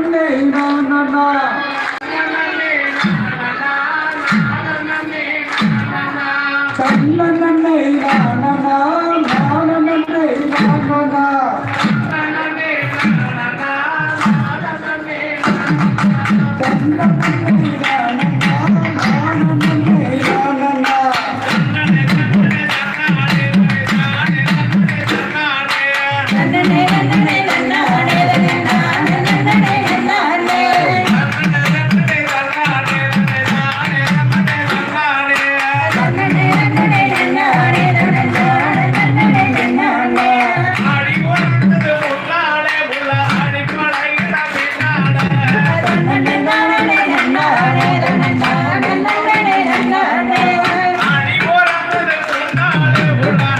நன்னே நான் தன்ன Thank you.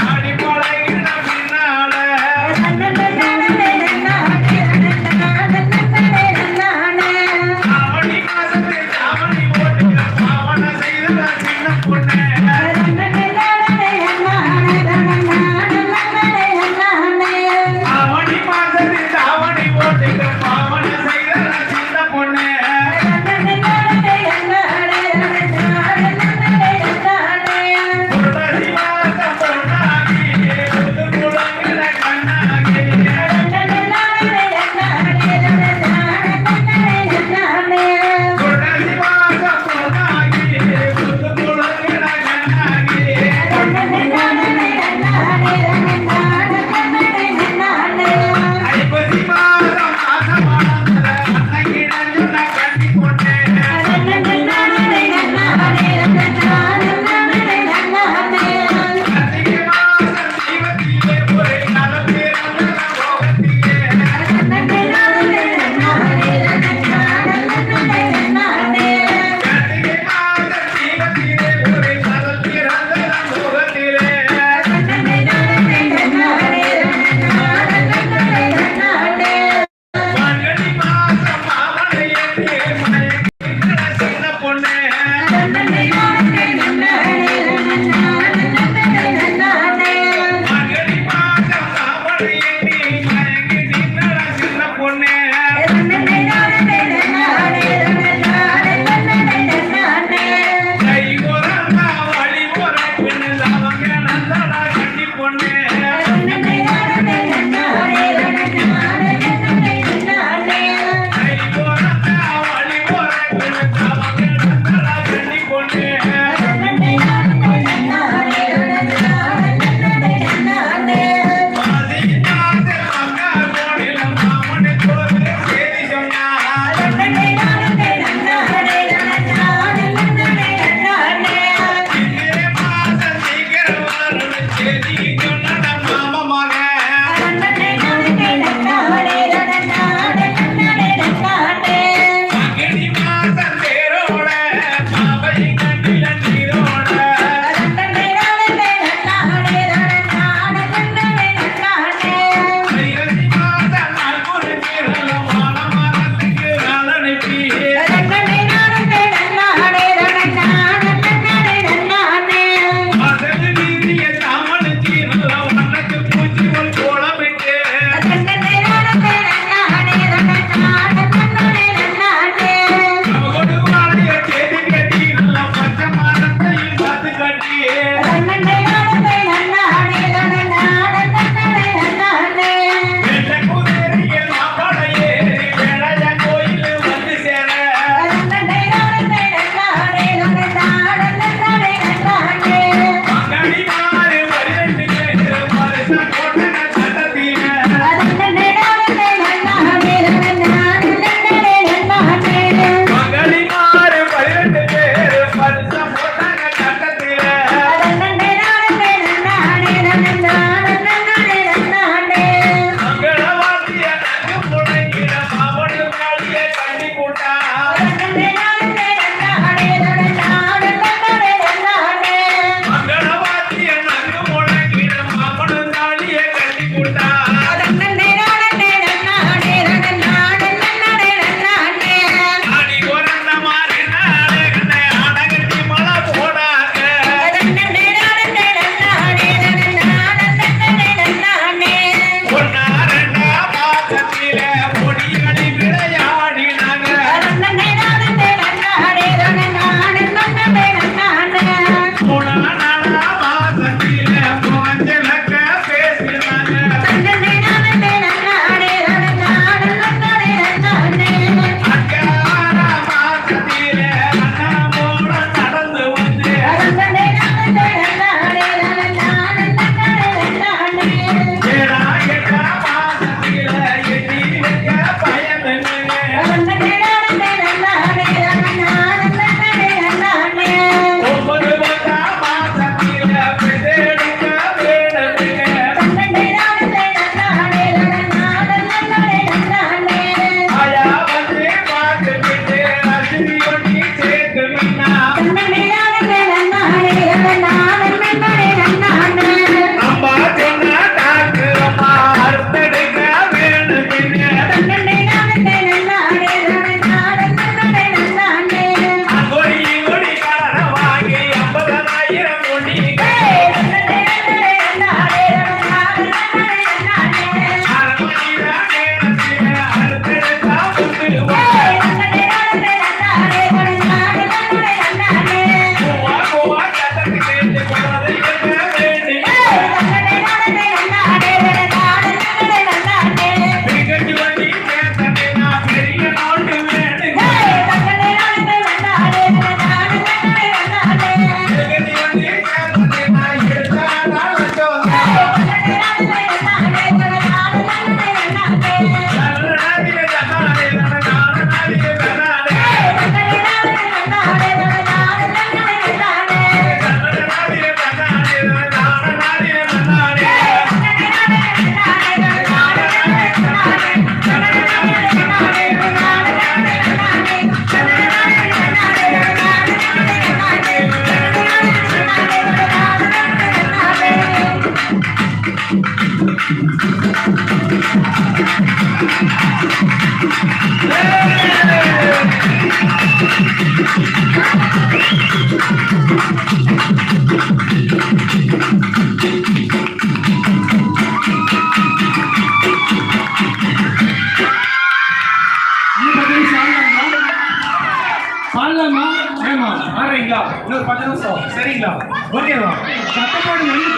சரிங்களா ஒரு பத்து நிமிஷம். சரிங்களா? ஓகேவா? சட்டப்பாடு வந்து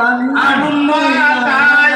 কালী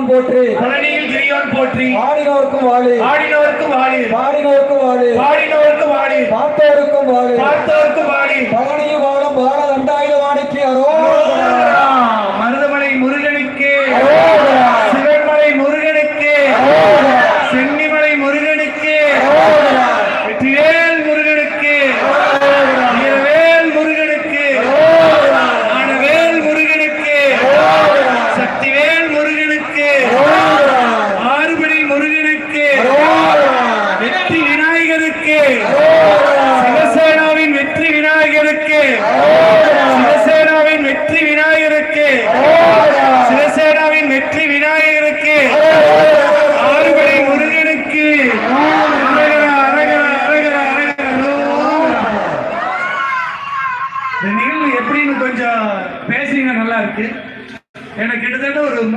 கிரியோன் போற்றி. பழனியில் கிரியோன் போற்றி. ஆடினோர்க்கும் வாழே. ஆடினோருக்கு வாழி. பாடினோர்க்கும் வாழே. பாடினோருக்கு வாழி. பார்த்தோருக்கும் வாழே. பார்த்தோருக்கு வாழி. பழனியில் வாழும் பால தண்டாயுதவாணிக்கு அரோகரா.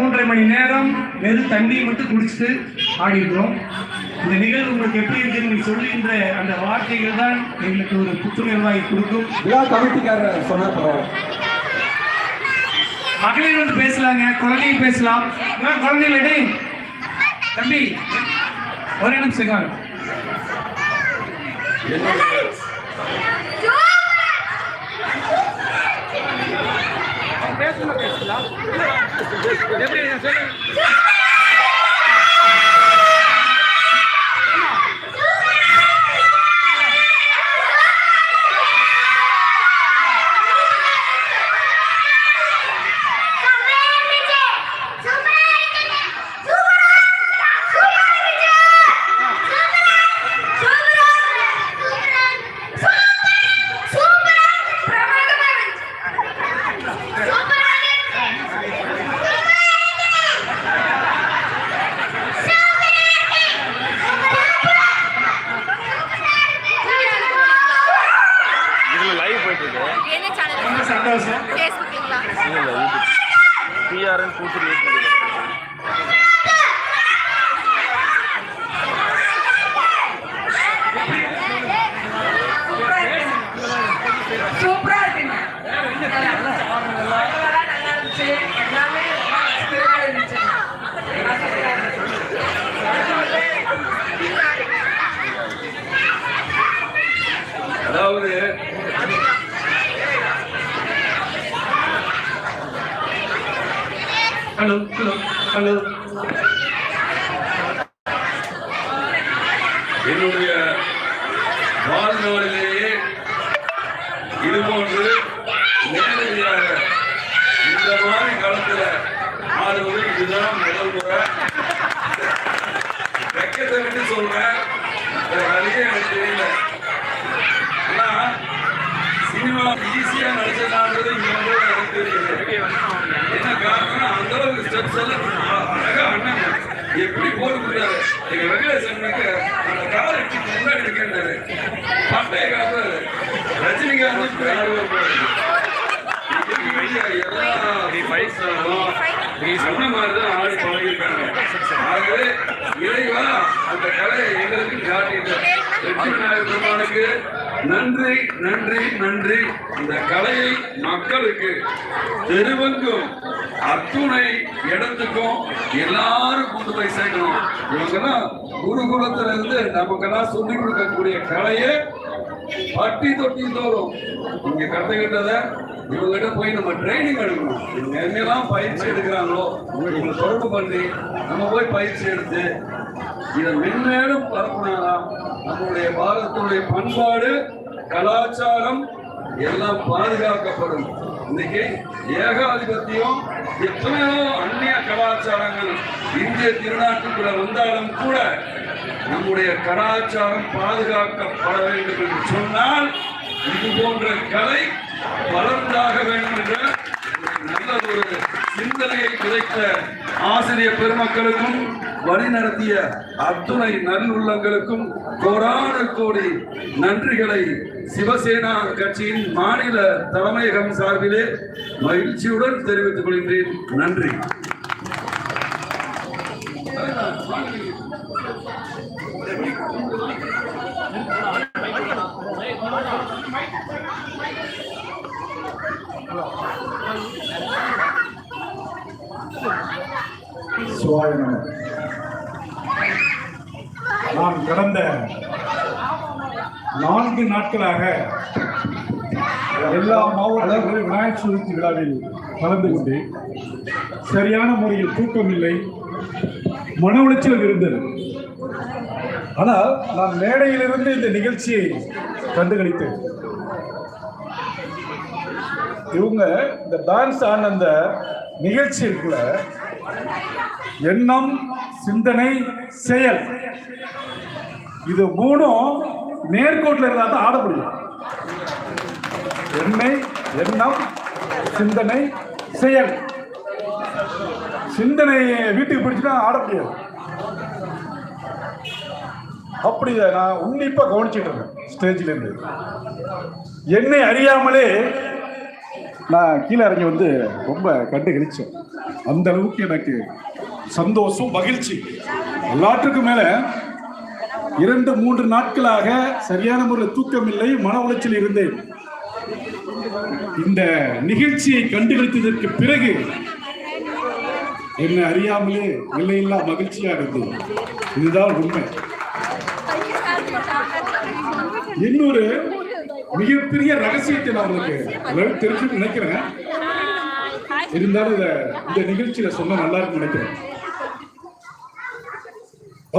மூன்றரை மணி நேரம் வெறும் தண்ணி மட்டும் குடிச்சிட்டு ஆடி இருக்கிறோம் இந்த நிகழ்வு உங்களுக்கு எப்படி இருக்குன்னு நீங்க சொல்லுகின்ற அந்த வார்த்தைகள் தான் எங்களுக்கு ஒரு புத்துணர்வாய் கொடுக்கும். விழா கமிட்டிக்காரர். மகளிர் வந்து பேசலாங்க குழந்தைங்க பேசலாம். குழந்தைங்கள டேய் தம்பி ஒரே நிமிஷம் இருக்காங்க. இதுல என்னுடைய வாழ்நாளிலேயே இதுபோன்று நேரடியாக இந்த மாதிரி களத்துல ஆடுவது இதுதான் முதல் முறை. வெக்கத்தை விட்டு சொல்றேன். எனக்கு தெரியல. ஆனா சினிமா ஈஸியா நடிச்சதான்றது இங்க வந்து எனக்கு தெரியல. என்ன காரணம் அந்த அளவுக்கு ஸ்டெப்ஸ் எல்லாம் அழகா அண்ணன். எப்படி போட்டு கொடுத்தாரு? எங்க வெங்கடேசனுக்கு மாதிரி தான் ஆடி பழகிருக்காங்க ஆகவே இறைவா அந்த கலையை எங்களுக்கு காட்டிட்டு வெற்றி நன்றி நன்றி நன்றி. இந்த கலையை மக்களுக்கு தெருவெங்கும் அத்துணை இடத்துக்கும் எல்லாரும் கொண்டு போய் சேர்க்கணும். இவங்கெல்லாம் குருகுலத்துல இருந்து நமக்கெல்லாம் சொல்லிக் கொடுக்கக்கூடிய கலையை பட்டி தொட்டி தோறும். இங்க கத்துக்கிட்டத இவங்ககிட்ட போய் நம்ம ட்ரைனிங் எடுக்கணும். இவங்க எங்கெல்லாம் பயிற்சி எடுக்கிறாங்களோ இவங்களை தொடர்பு பண்ணி நம்ம போய் பயிற்சி எடுத்து இதை மென்மேலும் பரப்புனாதான் நம்முடைய பாரதத்துடைய பண்பாடு கலாச்சாரம் எல்லாம் பாதுகாக்கப்படும். இன்னைக்கு ஏகாதிபத்தியம் எத்தனையோ அந்நிய கலாச்சாரங்கள் இந்திய திருநாட்டுக்குள்ள வந்தாலும் கூட நம்முடைய கலாச்சாரம் பாதுகாக்கப்பட வேண்டும் என்று சொன்னால் இது போன்ற கலை வளர்ந்தாக வேண்டும் என்ற நல்ல ஒரு சிந்தனையை கிடைத்த ஆசிரியர் பெருமக்களுக்கும் வழிநடத்திய அத்துணை நல்லுள்ளங்களுக்கும் கோடான கோடி நன்றிகளை சிவசேனா கட்சியின் மாநில தலைமையகம் சார்பிலே மகிழ்ச்சியுடன் தெரிவித்துக் கொள்கின்றேன். நன்றி சிவாய நம நான் கடந்த நான்கு நாட்களாக எல்லா மாவட்டங்களிலும் விநாயகர் சதுர்த்தி விழாவில் கலந்து கொண்டு சரியான முறையில் தூக்கம் இல்லை மன உளைச்சல் இருந்தது. ஆனால் நான் மேடையிலிருந்து இந்த நிகழ்ச்சியை கண்டுகளித்தேன். இவங்க இந்த டான்ஸ் ஆன அந்த நிகழ்ச்சியில் எண்ணம் சிந்தனை செயல் இது மூணும் நேர்கோட்டில் இருந்தால் தான் ஆட முடியும். எண்ணெய் எண்ணம் சிந்தனை செயல். சிந்தனை வீட்டுக்கு பிடிச்சுன்னா ஆட முடியாது. அப்படி நான் உன்னிப்பா கவனிச்சுட்டு இருக்கேன் ஸ்டேஜ்ல இருந்து. என்னை அறியாமலே நான் கீழே இறங்கி வந்து ரொம்ப கண்டு கழிச்சேன். அந்த அளவுக்கு எனக்கு சந்தோஷம் மகிழ்ச்சி. எல்லாற்றுக்கும் மேல இரண்டு மூன்று நாட்களாக சரியான முறையில் தூக்கமில்லை மன உளைச்சல் இருந்தேன். இந்த நிகழ்ச்சியை கண்டுகளித்ததற்கு பிறகு என்னை அறியாமலே இல்லையில்லா மகிழ்ச்சியாக இருந்தது. இதுதான் உண்மை. இன்னொரு மிகப்பெரிய ரகசியத்தை நான் உங்களுக்கு தெரிஞ்சு நினைக்கிறேன். இருந்தாலும் இந்த நிகழ்ச்சியில சொன்னா நல்லா இருக்கும் நினைக்கிறேன்.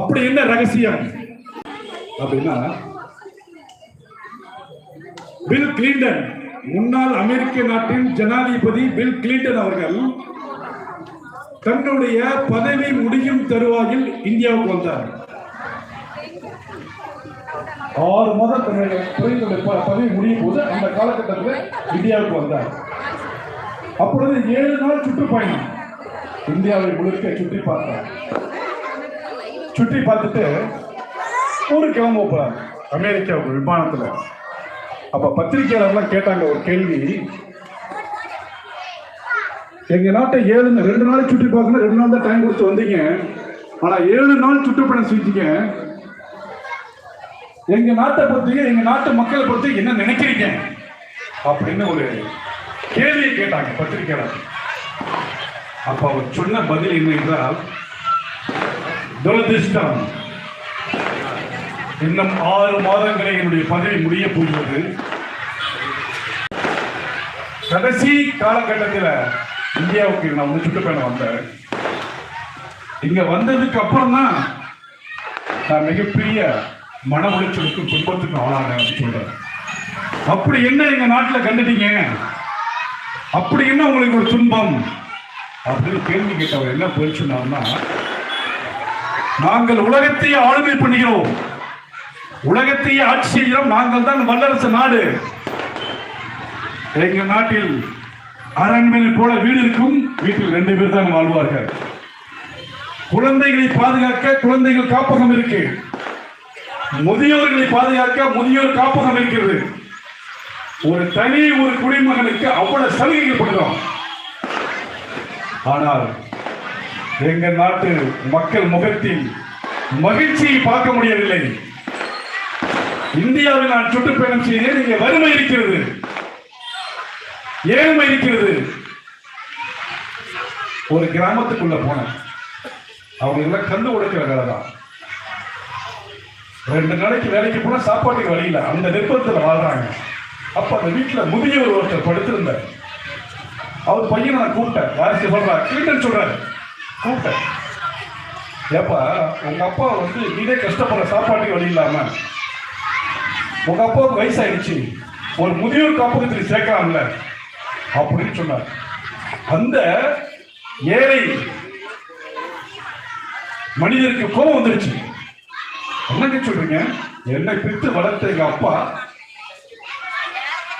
அப்படி என்ன ரகசியம்? அப்படின்னா பில் கிளின்டன் முன்னாள் அமெரிக்க நாட்டின் ஜனாதிபதி பில் கிளின்டன் அவர்கள் தன்னுடைய பதவி முடியும் தருவாயில் இந்தியாவுக்கு வந்தார். ஆறு மாதம் தன்னுடைய துறையினுடைய பதவி முடியும் போது அந்த காலகட்டத்தில் இந்தியாவுக்கு வந்தார். அப்பொழுது ஏழு நாள் சுற்றுப்பயணம். இந்தியாவை முழுக்க சுற்றி பார்த்தார். சுற்றி பார்த்துட்டு ஒரு கிளம்ப போறாங்க அமெரிக்காவுக்கு விமானத்தில். அப்ப பத்திரிகையாளர்லாம் கேட்டாங்க ஒரு கேள்வி. எங்க நாட்டை ஏழு ரெண்டு நாள் சுற்றி பார்க்கணும் ரெண்டு நாள் தான் டைம் கொடுத்து வந்தீங்க. ஆனா ஏழு நாள் சுற்றுப்பயணம் செஞ்சீங்க. எங்க நாட்டை பொறுத்தவரைக்கும் எங்க நாட்டு மக்களை பொறுத்து என்ன நினைக்கிறீங்க? அப்படின்னு ஒரு கேள்வியை கேட்டாங்க பத்திரிகையாளர். அப்ப அவர் சொன்ன பதில் என்ன என்றால் துரதிருஷ்டம். இன்னும் ஆறு மாதங்களில் என்னுடைய பதவி முடிய போகிறது. கடைசி காலகட்டத்தில் இந்தியாவுக்கு நான் வந்து சுற்றுப்பயணம் வந்தேன். இங்க வந்ததுக்கு அப்புறம் தான் நான் மிகப்பெரிய மன உளைச்சலுக்கும் துன்பத்துக்கும் ஆளானேன் சொல்றேன் அப்படி என்ன எங்க நாட்டில் கண்டுட்டீங்க? அப்படி என்ன உங்களுக்கு ஒரு துன்பம்? அப்படின்னு கேள்வி கேட்டவர் என்ன பதில் சொன்னார்னா நாங்கள் உலகத்தையே ஆளுமை பண்ணுகிறோம். உலகத்தையே ஆட்சி செய்கிறோம். நாங்கள் தான் வல்லரசு நாடு. எங்க நாட்டில் அரண்மனை போல வீடு இருக்கும். வீட்டில் ரெண்டு பேர் தான் வாழ்வார்கள். குழந்தைகளை பாதுகாக்க குழந்தைகள் காப்பகம் இருக்கு. முதியோர்களை பாதுகாக்க முதியோர் காப்பகம் இருக்கிறது. ஒரு தனி ஒரு குடிமகனுக்கு அவ்வளவு சலுகைகள் ஆனால் எங்கள் நாட்டு மக்கள் முகத்தில் மகிழ்ச்சியை பார்க்க முடியவில்லை. இந்தியாவில் நான் சுற்றுப்பயணம் செய்தேன் இங்கே வறுமை இருக்கிறது. ஏழ்மை இருக்கிறது. ஒரு கிராமத்துக்குள்ள போனேன். அவங்க எல்லாம் கந்து உடைக்கிற வேலை தான் ரெண்டு நாளைக்கு வேலைக்கு போனால் சாப்பாட்டுக்கு வழியில் அந்த நிர்பந்தத்தில் வாழ்றாங்க. அப்போ அந்த வீட்டில் முதியவர் ஒருத்தர் படுத்திருந்தார். அவர் பையனை நான் கூப்பிட்டேன். வாரிசு சொல்றா? கிளீட்டன் சொல்கிறார் கூப்பிட்டேன். ஏப்பா உங்கள் அப்பா வந்து நீடே கஷ்டப்படுற சாப்பாட்டுக்கு வழி இல்லாமல் உங்க அப்பாவுக்கு வயசாயிடுச்சு. ஒரு முதியோர் காப்பகத்தில் சேர்க்கலாம்ல. அப்படின்னு சொன்னார். அந்த ஏழை மனிதருக்கு கோபம் வந்துடுச்சு. என்னங்க சொல்றீங்க? என்னை பிரித்து வளர்த்த எங்க அப்பா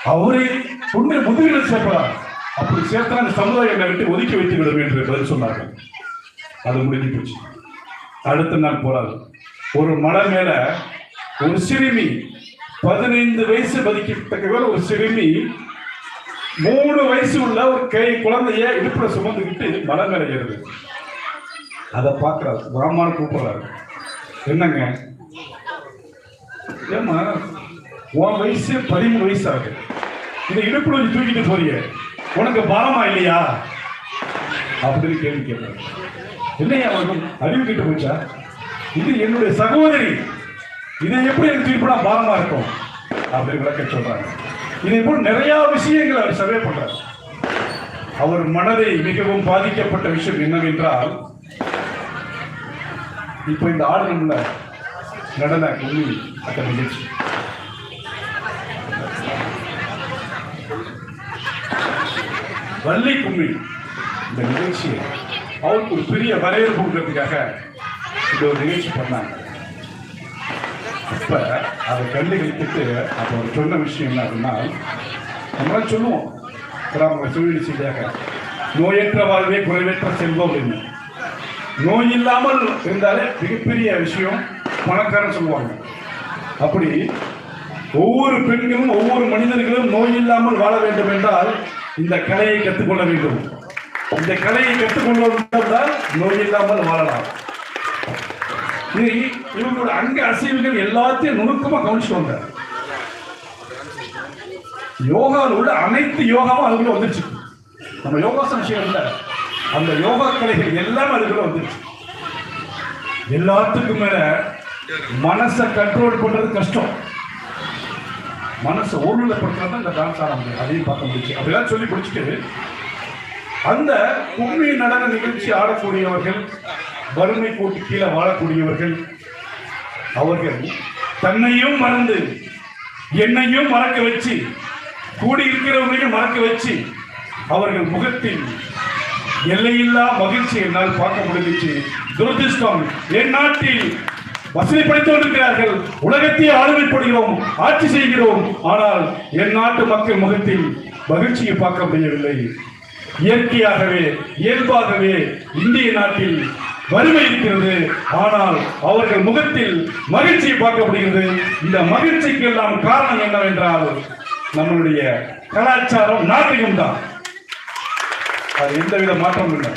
அவரை உண்மை முதுகில் சேர்ப்பதார் அப்படி சேர்த்தா அந்த சமுதாயம் என்னை விட்டு ஒதுக்கி வைத்து விடும் என்று பதில் சொன்னார்கள். அது முடிஞ்சு போச்சு. அடுத்த நாள் போறாரு. ஒரு மலை மேல ஒரு சிறுமி பதினைந்து வயசு மதிக்கத்தக்க ஒரு சிறுமி மூணு வயசு உள்ள ஒரு கை குழந்தைய இடுப்புல சுமந்துக்கிட்டு மலை மேல ஏறுது. அதை பார்க்கிறார். பிராமணன் கூப்பிடுறாரு. என்னங்க? ஏம்மா உன் வயசு பதிமூணு வயசு ஆகுது இந்த இடுப்புல வச்சு தூக்கிட்டு போறிய. உனக்கு பாரமா இல்லையா? அப்படின்னு கேள்வி கேட்பாங்க இல்லையா அவர்கள் அறிவு கிட்ட போச்சா? இது என்னுடைய சகோதரி. இதை எப்படி எனக்கு தீர்ப்படா பாரமா இருக்கும்? அப்படின்னு விளக்க சொல்றாங்க இதை போல் நிறைய விஷயங்கள் அவர் சர்வே பண்றார். அவர் மனதை மிகவும் பாதிக்கப்பட்ட விஷயம் என்னவென்றால் இப்போ இந்த ஆடணும்ல நடன கும்மி அந்த நிகழ்ச்சி வள்ளி கும்மி. இந்த நிகழ்ச்சியை அவருக்கு ஒரு பெரிய வரவேற்பு கொடுக்கறதுக்காக இந்த ஒரு நிகழ்ச்சி பண்ணாங்க. இப்போ அதை கண்டு கழித்துட்டு அவர் சொன்ன விஷயம் என்ன அப்படின்னா நம்மளாம் சொல்லுவோம் கிராம தொழில் செய்தியாக நோயற்ற வாழ்வே குறைவற்ற செல்வம் அப்படின்னு நோய் இல்லாமல் இருந்தாலே மிகப்பெரிய விஷயம் பணக்காரன் சொல்லுவாங்க. அப்படி ஒவ்வொரு பெண்களும் ஒவ்வொரு மனிதர்களும் நோய் இல்லாமல் வாழ வேண்டும் என்றால் இந்த கலையை கற்றுக்கொள்ள வேண்டும். இந்த கலையை கற்றுக்கொள்ள நோய் இல்லாமல் வாழலாம். இது இவங்களோட அங்க அசைவுகள் எல்லாத்தையும் நுணுக்கமா கவனிச்சு வந்தார் யோகாவில் உள்ள அனைத்து யோகாவும் அதுக்குள்ள வந்துருச்சு. நம்ம யோகாசன விஷயம் இல்லை. அந்த யோகா கலைகள் எல்லாமே அதுக்குள்ள வந்துருச்சு. எல்லாத்துக்கும் மேல மனசை கண்ட்ரோல் பண்ணுறது கஷ்டம். மனசை ஒருநிலைப்படுத்தினா இந்த டான்ஸ் ஆட முடியும் அதையும் பார்க்க முடிச்சு. அப்படிலாம் சொல்லி பிடிச்சிட்டு அந்த கும்மி நடன நிகழ்ச்சி ஆடக்கூடியவர்கள் வறுமை கூட்டு கீழே வாழக்கூடியவர்கள் அவர்கள் தன்னையும் மறந்து என்னையும் மறக்க வச்சு கூடி இருக்கிறவங்களையும் மறக்க வச்சு அவர்கள் முகத்தில் எல்லையில்லா மகிழ்ச்சி என்னால் பார்க்க முடிஞ்சிச்சு. துரதிருஷ்டம் என் நாட்டில் வசதி படைத்து இருக்கிறார்கள் உலகத்தையே ஆளுமைப்படுகிறோம் ஆட்சி செய்கிறோம். ஆனால் என் நாட்டு மக்கள் முகத்தில் மகிழ்ச்சியை பார்க்க முடியவில்லை. இயற்கையாகவே இயல்பாகவே இந்திய நாட்டில் வறுமை இருக்கிறது. ஆனால் அவர்கள் முகத்தில் மகிழ்ச்சியை பார்க்க முடிகிறது. இந்த மகிழ்ச்சிக்கு எல்லாம் காரணம் என்னவென்றால் நம்மளுடைய கலாச்சாரம் நாகரிகம் தான். அது எந்தவித மாற்றமும் இல்லை.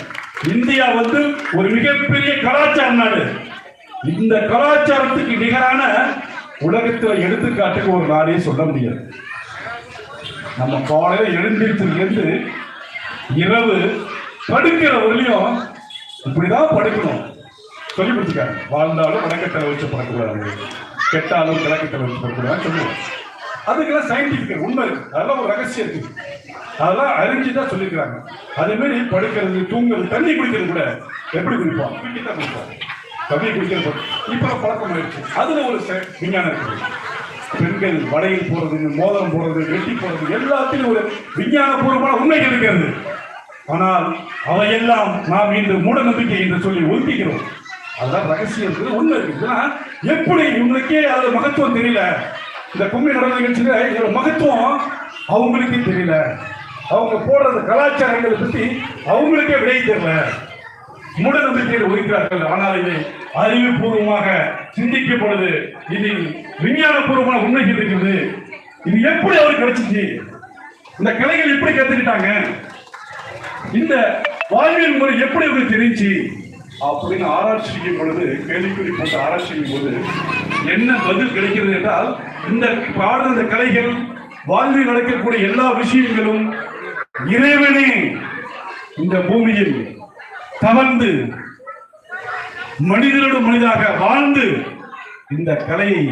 இந்தியா வந்து ஒரு மிகப்பெரிய கலாச்சார நாடு. இந்த கலாச்சாரத்துக்கு நிகரான உலகத்தில் எடுத்துக்காட்டுக்கு ஒரு நாடே சொல்ல முடியாது. நம்ம காலையில எழுந்திருச்சிலிருந்து இரவு படுக்கிற வரலையும் இப்படிதான் படுக்கணும். சொல்லி கொடுத்துருக்காங்க வாழ்ந்தாலும் வடக்கட்டளை வச்சு படக்கூடாது கெட்டாலும் கிழக்கத்தில் வச்சு படக்கூடாதுன்னு சொல்லுவோம். அதுக்கெல்லாம் சயின்டிபிக் உண்மை இருக்கு. அதெல்லாம் ஒரு ரகசியம் இருக்கு. அதெல்லாம் அறிஞ்சு தான் சொல்லியிருக்கிறாங்க. அதே மாதிரி படுக்கிறது தூங்குறது தண்ணி குடிக்கிறது கூட எப்படி குடிப்போம் குடிக்க தான் குடிப்போம் தண்ணி குடிக்கிறது இப்போ பழக்கம் ஆயிடுச்சு. அதுல ஒரு விஞ்ஞானம் இருக்குது பெண்கள் வடையில் போறது மோதிரம் போறது வெட்டி போறது எல்லாத்திலும் ஒரு விஞ்ஞானபூர்வமான உண்மை இருக்கிறது. ஆனால் அவையெல்லாம் நாம் இன்று மூட நம்பிக்கை என்று சொல்லி ஒதுக்கிக்கிறோம். அதுதான் ரகசியம் உண்மை இருக்குது. எப்படி இவங்களுக்கே அது மகத்துவம் தெரியல? இந்த கும்மி நடந்த நிகழ்ச்சியில இதோட மகத்துவம் அவங்களுக்கே தெரியல. அவங்க போடுறது கலாச்சாரங்களை பற்றி அவங்களுக்கே விடை தெரியல. மூட நம்பிக்கையில் ஒதுக்கிறார்கள். ஆனால் இதை அறிவுபூர்வமாக சிந்திக்கப்படுது இதில் விஞ்ஞானபூர்வமான உண்மைகள் இருக்கிறது. இது எப்படி அவருக்கு கிடைச்சிச்சு? இந்த கலைகள் எப்படி கத்துக்கிட்டாங்க? இந்த வாழ்வியல் முறை எப்படி அவருக்கு தெரிஞ்சு அப்படின்னு ஆராய்ச்சி செய்யும் பொழுது கேள்விக்குறி போட்டு ஆராய்ச்சி செய்யும் போது என்ன பதில் கிடைக்கிறது என்றால் இந்த பாடல் இந்த கலைகள் வாழ்வில் நடக்கக்கூடிய எல்லா விஷயங்களும் இறைவனே இந்த பூமியில் தவழ்ந்து மனிதனோடு மனிதாக வாழ்ந்து இந்த கலையை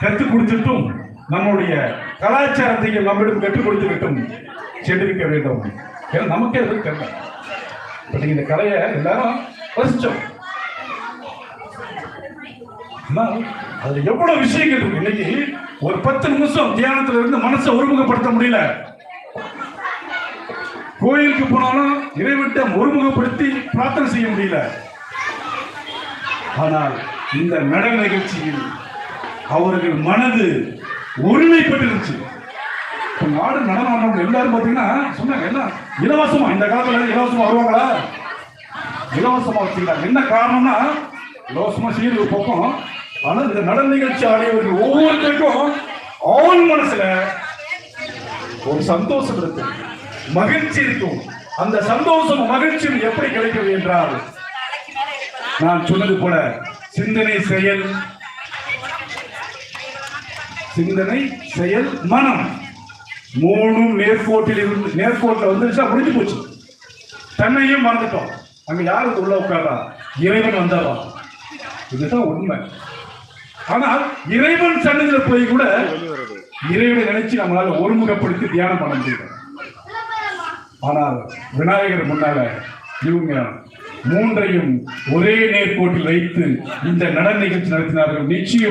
கற்றுக் கொடுத்துட்டும் நம்முடைய கலாச்சாரத்தையும் நம்மிடம் கற்றுக் கொடுத்துவிட்டும் சென்றிருக்க வேண்டும். ஏன்னா நமக்கே அது தெரியல இப்ப இந்த கலையை எல்லாரும் ரசிச்சோம். ஆனால் அதுல எவ்வளவு விஷயங்கள் இருக்கு? இன்னைக்கு ஒரு பத்து நிமிஷம் தியானத்துல இருந்து மனசை ஒருமுகப்படுத்த முடியல. கோயிலுக்கு போனாலும் இறைவன்ட்ட ஒருமுகப்படுத்தி பிரார்த்தனை செய்ய முடியல. ஆனால் இந்த நடன நிகழ்ச்சியில் அவர்கள் மனது ஒருமைப்பட்டிருந்துச்சு. இப்போ நாடு நடனம் ஆடுறவங்க எல்லாரும் பார்த்தீங்கன்னா சொன்னாங்க என்ன? இலவசமா? இந்த காலத்தில் இலவசமா வருவாங்களா? இலவசமா வச்சுக்கிறாங்க என்ன காரணம்னா இலவசமா செய்யறது பக்கம் ஆனால் இந்த நடன நிகழ்ச்சி ஆடியவர்கள் ஒவ்வொருத்தருக்கும் அவன் மனசுல ஒரு சந்தோஷம் இருக்கும் மகிழ்ச்சி இருக்கும். அந்த சந்தோஷம் மகிழ்ச்சியும் எப்படி கிடைக்கிறது என்றால் நான் சொன்னது போல சிந்தனை செயல். சிந்தனை செயல் மனம். மூணும் நேர்கோட்டில் இருந்து நேர்கோட்டில் வந்துருச்சா முடிஞ்சு போச்சு. தன்னையும் மறந்துட்டோம். அங்க யாருக்கு உள்ள உட்காரா இறைவன் வந்தாரா இதுதான் உண்மை. ஆனால் இறைவன் சன்னதியில் போய் கூட இறைவனை நினைச்சு நம்மளால ஒருமுகப்படுத்தி தியானம் பண்ண முடியும் ஆனால் விநாயகர் முன்னால இவங்க மூன்றையும் ஒரே நேர்கோட்டில் வைத்து இந்த நடன நிகழ்ச்சி நடத்தினார்கள். நிச்சயம்